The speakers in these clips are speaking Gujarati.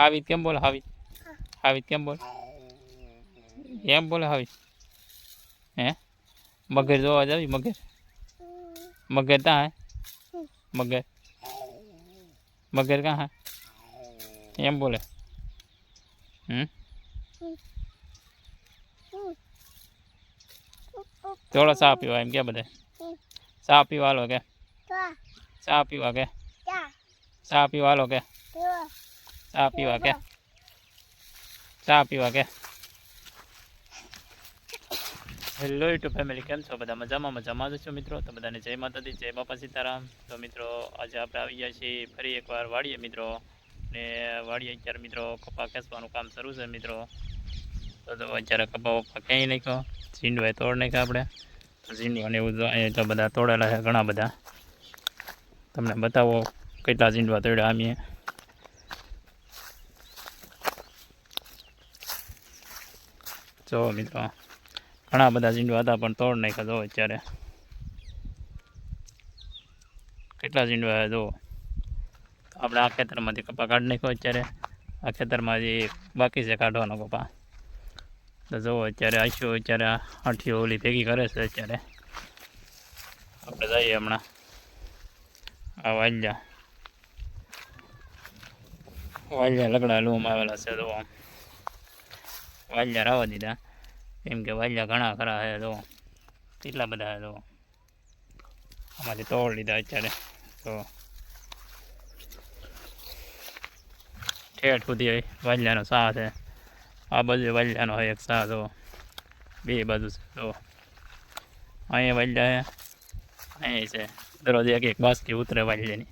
હાવિત કેમ બોલે હાવી? હાવી કેમ બોલે? એમ બોલે હાવી. હે? મગર જોવા જાવી મગર? મગર ત્યાં હે? મગર? મગર ક્યાં હે? એમ બોલે. હમ? થોડો ચા પીવા એમ કે બધે. ચા પીવા લો કે? ચા. પીવા કે? ચા. પીવા લો કે? ચા પીવા કે ચા પીવા કે હેલો યુટ્યુબ ફેમિલી કેમ છો? બધા મજામાં? મજામાં જ છો મિત્રો? તો બધાને જય માતાજી, જય બાપા સીતારામ. તો મિત્રો, આજે આપણે આવી ગયા છીએ ફરી એકવાર વાડીએ મિત્રો. ને વાડીએ અત્યારે મિત્રો કપા ખેંચવાનું કામ શરૂ છે મિત્રો. તો તો અત્યારે કપા બપા ક્યાંય નાખ્યો? ઝીંડવાય તોડ નાખ્યા આપણે. તો ઝીંડવાને એવું તો અહીંયા તો બધા તોડેલા છે ઘણા બધા. તમને બતાવો કેટલા ઝીંડવા તોડ્યા આમીએ. જો મિત્રો, ઘણા બધા ઝીંડવા હતા પણ તોડ નાખ્યા જો અત્યારે. કેટલા ઝીંડવા જો? આપણે આ ખેતરમાંથી કપા કાઢી નાખ્યો અત્યારે. આ ખેતરમાં જે બાકી છે કાઢવાનો કપા. તો જુઓ અત્યારે આશુ અત્યારે આઠીઓ ઓલી ભેગી કરે છે અત્યારે. આપણે જઈએ હમણાં. આ વાલ્યા. વાલ્યા લગડા લૂમ આવેલા છે તો વાલ્યા રાવા દીધા. કેમ કે વાલ્યા ઘણા ખરા છે તો. કેટલા બધા છે આમાંથી તોડ લીધા અત્યારે. તો ઠેઠ સુધી વાલ્યાનો સાહ છે આ બાજુ વાલ્યાનો હોય એક સાહ તો બે બાજુ છે તો. અહીંયા વાલ્યા છે અહીંયા છે. દરરોજ એક એક બાસ્કી ઉતરે વાલ્યાની.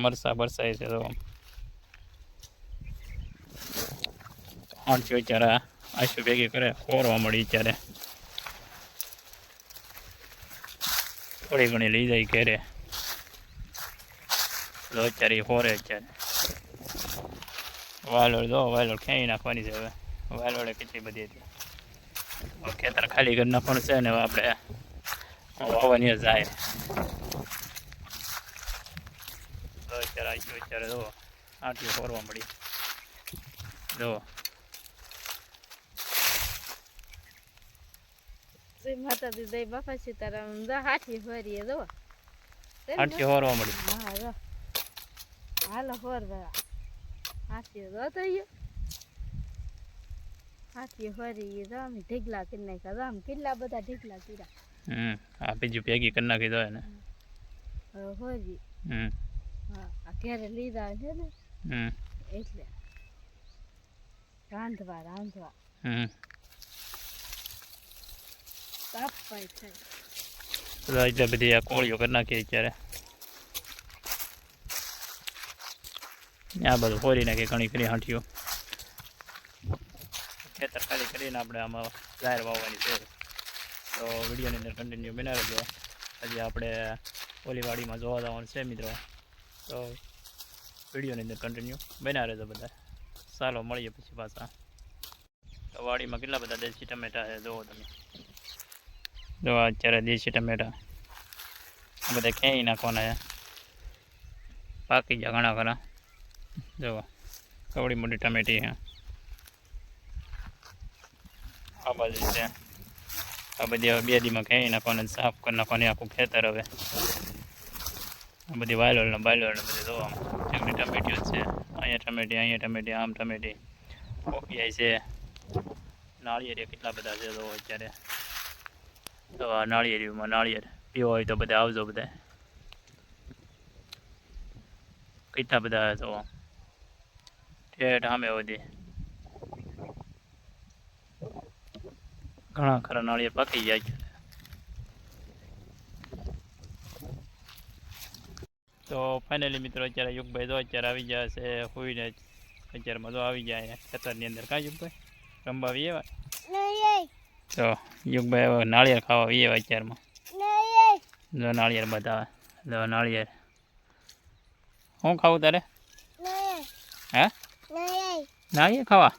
મરસા બરસાય છે તો આઠ વિચારે આશુ ભેગી કરે ખોરવા મળી ત્યારે થોડી ઘણી લઈ જાય ઘેરે તો અત્યારે ઈ હોરે અત્યારે વાલોળ જો વાલોળ ખેંચી નાખવાની છે હવે વાલોળે કેટલી બધી હતી હવે ખેતર ખાલી કરી નાખવાનું છે ને હવે આપણે વાવવાની જ જાય તો અત્યારે જો આટલી ખોરવા મળી. જો. જય માતાજી જય બાપા સીતારામ. જા હાથી ફરીએ જો. આટલી ખોરવા મળી. હા જો. હાલો ફરવા હાથી જો તો હાથી ફરી જો. અમે ઢીકલા કરી નાખ્યા જો. આમ કેટલા બધા ઢીગલા કર્યા. હમ આ બીજું ભેગી કરી નાખી દો ને હવે હમ. હા લીધા છે ને હમ. એટલે રાંધવા રાંધવા. બધા એટલે બધી આ કોળીઓ કરી નાખીએ અત્યારે. આ બધું ખોરી નાખી ઘણી ખરી હાંઠીઓ ખેતર ખાલી કરીને આપણે આમાં જાહેર વાવવાની છે. તો વિડીયોની અંદર કન્ટિન્યુ બનાવી રહેજો હજી આપણે ઓલીવાડીમાં જોવા જવાનું છે મિત્રો. તો વિડીયોની અંદર કન્ટિન્યુ બના રહેજો બધા ચાલો, મળીએ પછી પાછા. તો વાડીમાં કેટલા બધા દેશી ટમેટા છે જોવો તમે. જો અત્યારે દેશી ટમેટા. બધા ક્યાંય નાખવાના છે. પાકી ગયા ઘણા ખરા. જોવા કવડી મોટી ટમેટી છે. આ બાજુ છે. આ બધી હવે બે દીમાં ક્યાંય નાખવાના સાફ કરી નાખવાની આખું ખેતર હવે. બધી વાયલોલ ને બાયલોળ ને બધી જોવા જંગલી ટમેટીઓ જ છે. અહીંયા ટમેટી અહીંયા ટમેટી આમ ટમેટી ઓપિયાઈ છે. નાળિયેરી કેટલા બધા છે તો અત્યારે? તો આ નાળિયેરીમાં નાળિયેર પીવો હોય તો બધા આવજો બધા. કેટલા બધા તો? ઠેઠ સામે બધી. ઘણા ખરા નાળિયેર પાકી જાય છે. તો ફાઇનલી મિત્રો અત્યારે યુગભાઈ તો અત્યારે આવી ગયા છે હોઈને અત્યારે મજો આવી જાય ખેતરની અંદર કાં યુગભાઈ રમવા આવી એવા. તો યુગભાઈ હવે નાળિયેર ખાવા આવી એવા અત્યારમાં. જો નાળિયેર બતાવે જો નાળિયેર. શું ખાવું તારે? હે? નાળિયેર ખાવા?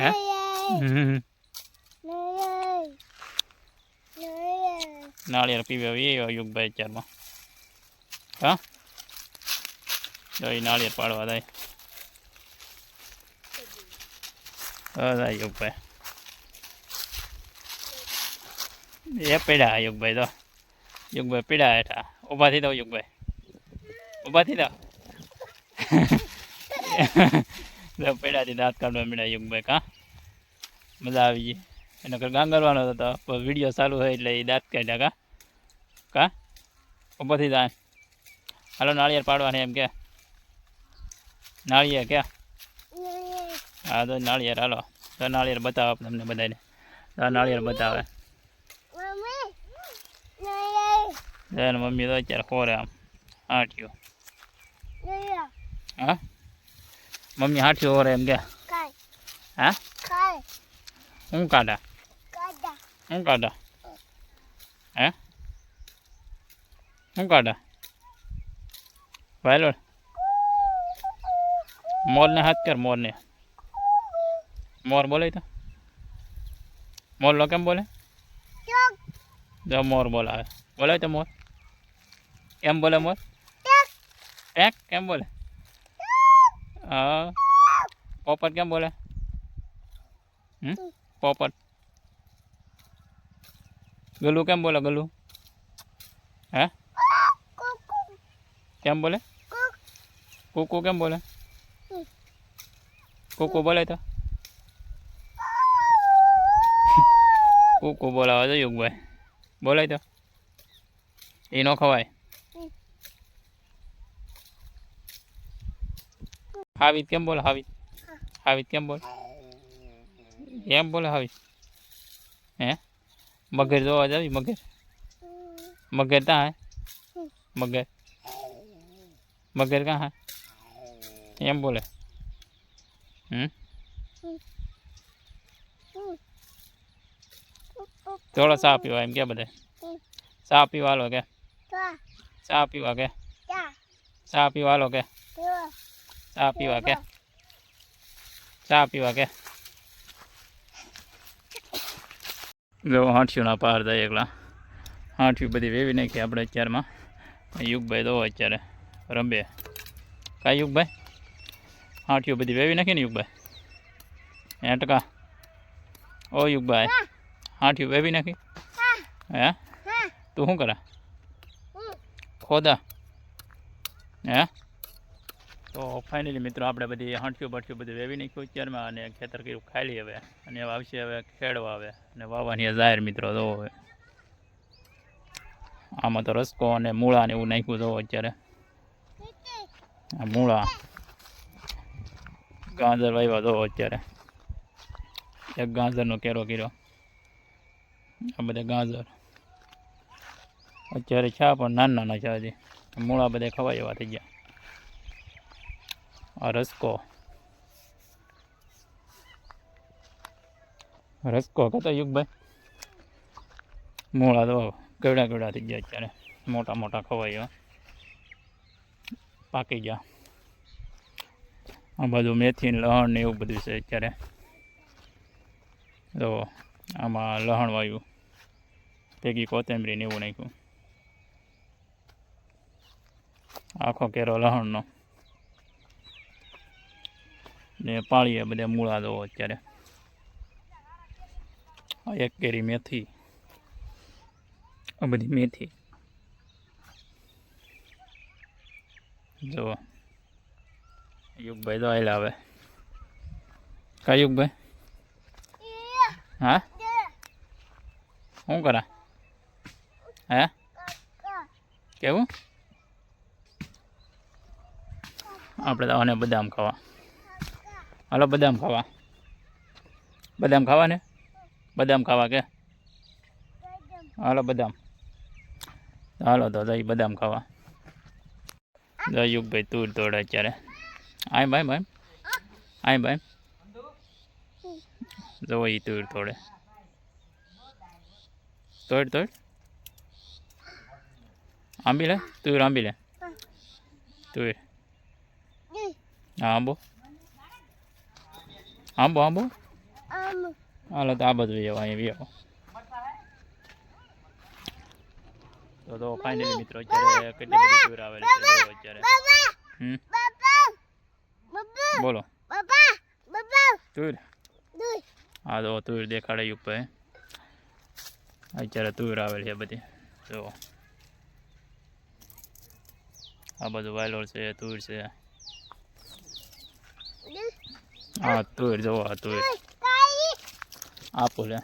હે. નાળિયેર પીવે આવી એવા યુગભાઈ અત્યારમાં. હા? દઈ એ નાળિયેર પાડવા દઈ આ યુગભાઈ એ પીડા યોગભાઈ તો. યોગભાઈ પીડા હેઠા. ઊભા થઈ દો યુગભાઈ ઊભા થઈ દો પીડાથી દાંત કાઢવા મળ્યા યુગભાઈ કા મજા આવી ગઈ. એનો કર ગાંગરવાનો હતો વીડિયો ચાલુ હોય એટલે એ દાંત કાઢ્યા, કા? કા? ઊભો થઈ હાલો નાળિયેર પાડવાની એમ કે. નાળિયેર કે? હા તો નાળિયેર હાલો. તો નાળિયેર બતાવો તમને બધાને તો નાળિયેર બતાવે. એને મમ્મી તો અત્યારે ખોરે આમ. હાંટ્યું. હા? મમ્મી હાંટ્યું હોરે એમ કે? હા? હું કાઢા. હું કાઢા? હે? હું કાઢા? વાયલોડ મોરને હાથ કર મોરને મોર બોલે તો મોર લો કેમ બોલે જો મોર બોલાવે બોલે તો મોર કેમ બોલે મોર એક કેમ બોલે હા પોપટ કેમ બોલે હમ પોપટ ગલુ કેમ બોલે ગલુ હે કેમ બોલે કુકુ કેમ બોલે? કોકો બોલે તો? કોકો બોલાવે તો યોગભાઈ. બોલાય તો? એ ન ખવાય. હાવિત કેમ બોલે હાવિત હાવિત કેમ બોલે? એમ બોલે હાવિત હે? મગર જોવા જાવી મગર? મગર ક્યાં હે? મગર? મગર ક્યાં હે? એમ બોલે હમ થોડો ચા પીવા એમ કે બધે ચા પીવા લો કે ચા પીવા કે ચા પીવા લો કે ચા પીવા કે ચા પીવા કે જો હાંઠિયુંના પાર થાય એકલા હાંઠિયું બધી વેવી નાખી આપણે અત્યારમાં યુગભાઈ દો અત્યારે રંબે કાંઈ યુગભાઈ હાંઠિયું બધી વેવી નાખી ને યુગભાઈ એ ટકા ઓ યુગભાઈ હાંઠિયું વેવી નાખી હે તું શું કરે ખોદા હે તો ફાઇનલી મિત્રો આપણે બધી હાંઠિયું બાંઠિયું બધું વેવી નાખ્યું અત્યારમાં અને ખેતર કર્યું ખાલી હવે અને હવે આવશે હવે ખેડવા આવે અને વાવવાની જાહેર મિત્રો તો હવે આમાં તો રસકો અને મૂળા ને એવું નાખ્યું તો અત્યારે આ મૂળા ગાજર વાવ્યા તો અત્યારે. એક ગાજરનો કેરો કર્યો. આ બધા ગાજર. અત્યારે છે પણ નાના નાના છે હજી. મૂળા બધા ખવાય એવા થઈ ગયા. આ રસકો. રસકો કહેતો યુગભાઈ. મૂળા તો કેવડા કેવડા થઈ ગયા અત્યારે. મોટા મોટા ખવાય એવા. પાકી ગયા. આ બધું મેથી લહણ ને એવું બધું છે અત્યારે. તો આમાં લહણ વાયું, ભેગી કોથમરી ને એવું નાખ્યું. આખો કેરો લહણનો. ને પાળીએ બધા મૂળા દો અત્યારે. એક કેરી મેથી. આ બધી મેથી. જો યુગભાઈ તો આવેલા હવે. કા યુગભાઈ હા? શું કરા? હે? કેવું? આપણે તો બદામ ખાવા. હાલો, બદામ ખાવા. બદામ ખાવા ને? બદામ ખાવા કે? હાલો, બદામ. હાલો, તો જઈ બદામ ખાવા. જય યુગભાઈ તૂર તોડે અત્યારે. આય ભાઈ ભાઈ આય ભાઈ જવો ઈ તુર તોડે. તોડ તોડ. આંબી લે તુર આંબી લે. તુર. હા આંબો. આંબો આંબો. હાલો તો આ બધું જવા અહીંયા આવો. તો તો ફાઇનલી મિત્રો અત્યારે કેટલી બધી ટૂર આવેલી છે અત્યારે. હમ. બોલો. તુર. હા તો તુર દેખાડે ઉપર. અત્યારે તુર આવેલી છે બધી. જો આ બધું વાયલોર છે તુર છે. હા તુર જોવો આ તુર. આપો લે.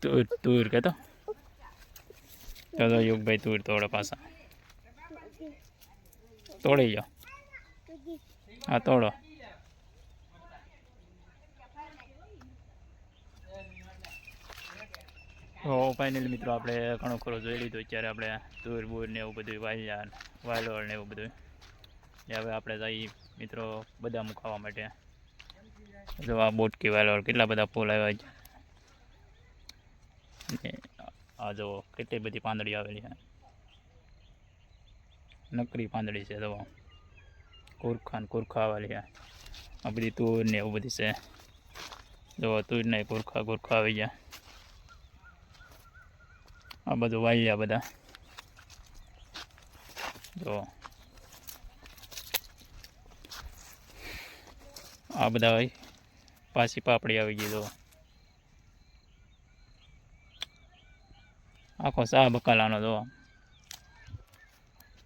તુર તુર કહેતો ચલો યુગભાઈ તુર તોડે પાછા. તોડી જાઓ હા, તોડો. હો ફાઇનલ મિત્રો આપણે ઘણો ખરો જોઈ લીધું. અત્યારે આપણે તુર બુર ને એવું બધું વાલ્યા વાલોળ ને એવું બધું. હવે આપણે જઈ મિત્રો બદામ ખાવા માટે. જો આ બોટકી વાયલોર કેટલા બધા ફૂલ આવ્યા છે. આ જો કેટલી બધી પાંદડી આવેલી છે. નકરી પાંદડી છે જો કુરખા ને કુરખા આવેલી છે. આ બધી તુર ને એવું બધી છે. જો તુર ને કુરખા કુરખા આવી ગયા. આ બધું વાળ્યા બધા. જો આ બધા હોય. પાછી પાપડી આવી ગઈ જો આખો સા બકાલાનો જો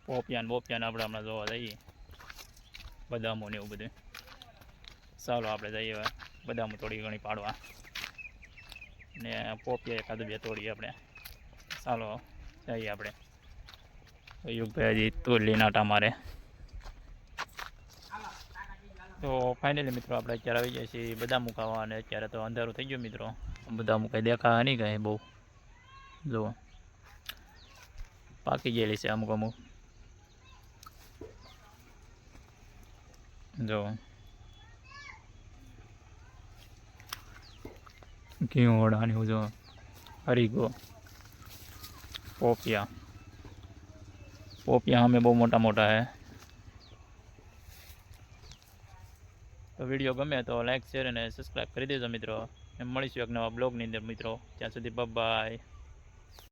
પોપિયાન બોપિયાન આપણે હમણાં જોવા જઈએ. બદામો ને એવું બધું. ચાલો આપણે જઈએ હવે. બદામો થોડી ઘણી પાડવા. ને પોપિયા એકાદ બે તોડીએ આપણે. ચાલો જઈએ આપણે. યુગભાઈ હજી તોડલી નાટા મારે તો ફાઇનલી મિત્રો આપણે અત્યારે આવી જઈએ છીએ બધા મુકાવા અને અત્યારે તો અંધારું થઈ ગયું મિત્રો. બધા મુકાઈ દેખાવા નહીં કાંઈ બહુ. જુઓ. પાકી ગયેલી છે અમુક અમુક. જો ઘી ઓળાની જો હરીગો પોપિયા પોપિયા અમે બહુ મોટા મોટા હે તો વીડિયો ગમે તો લાઈક શેર અને સબસ્ક્રાઈબ કરી દેજો મિત્રો એમ મળીશું એક નવા બ્લોગની અંદર મિત્રો ત્યાં સુધી બાય